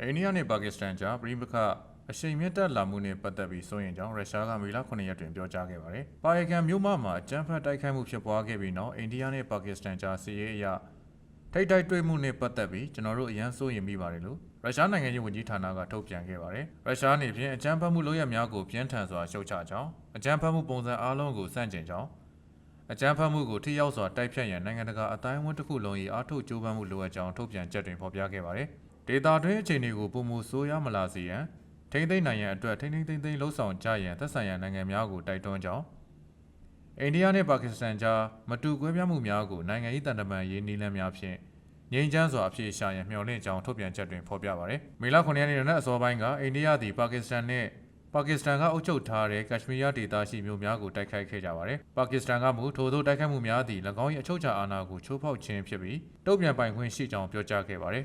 အိန္ဒိယနဲ့ပါကစ္စတန်ကြားပြည်ပခအရှိန်မြင့်တက်လာမှုနဲ့ပတ်သက်ပြီးစိုးရိမ်ကြောင်းရုရှားကမေလ9ရက်တွင်ပြောကြားခဲ့ပါတယ်။ပါယကန်မြို့မမှာအကြမ်းဖက်တိုက်ခိုက်မှုဖြစ်ပွားခဲ့ပြီးနောက်အိန္ဒိယနဲ့ပါကစ္စတန်ကြားစစ်ရေးအရထိတ်တိုက်တွေ့မှုနဲ့ပတ်သက်ပြီးကျွန်တော်တို့အရန်စိုးရိမ်မိပါတယ်လို့ရုရှားနိုင်ငံရေးဝန်ကြီးဌာနကထုတ်ပြန်ခဲ့ပါတယ်။ရုရှားအနေဖြင့်အကြမ်းဖက်မှုလုပ်ရများကိုပြင်းထန်စွာရှုတ်ချကြောင်းအကြမ်းဖက်မှုပုံစံအလုံးကိုစန့်ကျင်ကြောင်းအကြမ်းဖက်မှုကိုထိရောက်စွာတိုက်ဖြတ်ရန်နိုင်ငံတကာအတိုင်းအဝန်တစ်ခုလုံး၏အားထုတ်ကြိုးပမ်းမှုလိုအပ်ကြောင်းထုတ်ပြန်ချက်တွင်ဖော်ပြခဲ့ပါတယ်။ ဒေတာတွင်းအခြေအနေကိုပုံမှုဆိုးရမလာစေရန်ထိမ့်သိမ့်နိုင်ရန်အတွက်ထိမ့်သိမ့်သိမ့်သိမ့်လှုံ့ဆော်ကြရန်သက်ဆိုင်ရာနိုင်ငံများကိုတိုက်တွန်းကြောင်းအိန္ဒိယနှင့်ပါကစ္စတန်ကြားမတူကွဲပြားမှုများကိုနိုင်ငံရေးတန်တမန်ရေးနည်းလမ်းများဖြင့်ငြိမ်းချမ်းစွာအပြေရှာရန်မျှော်လင့်ကြောင်းထုတ်ပြန်ချက်တွင်ဖော်ပြပါတယ်။မေလ9ရက်နေ့နက်အစောပိုင်းကအိန္ဒိယသည်ပါကစ္စတန်နှင့်ပါကစ္စတန်ကအုပ်ချုပ်ထားတဲ့ကက်ရှမီးယားဒေသရှိမြို့များကိုတိုက်ခိုက်ခဲ့ကြပါတယ်။ပါကစ္စတန်ကမူထိုသို့တိုက်ခိုက်မှုများသည့်၎င်း၏အချုပ်အခြာအာဏာကိုချိုးဖောက်ခြင်းဖြစ်ပြီးတုံ့ပြန်ပိုင်ခွင့်ရှိကြောင်းပြောကြားခဲ့ပါတယ်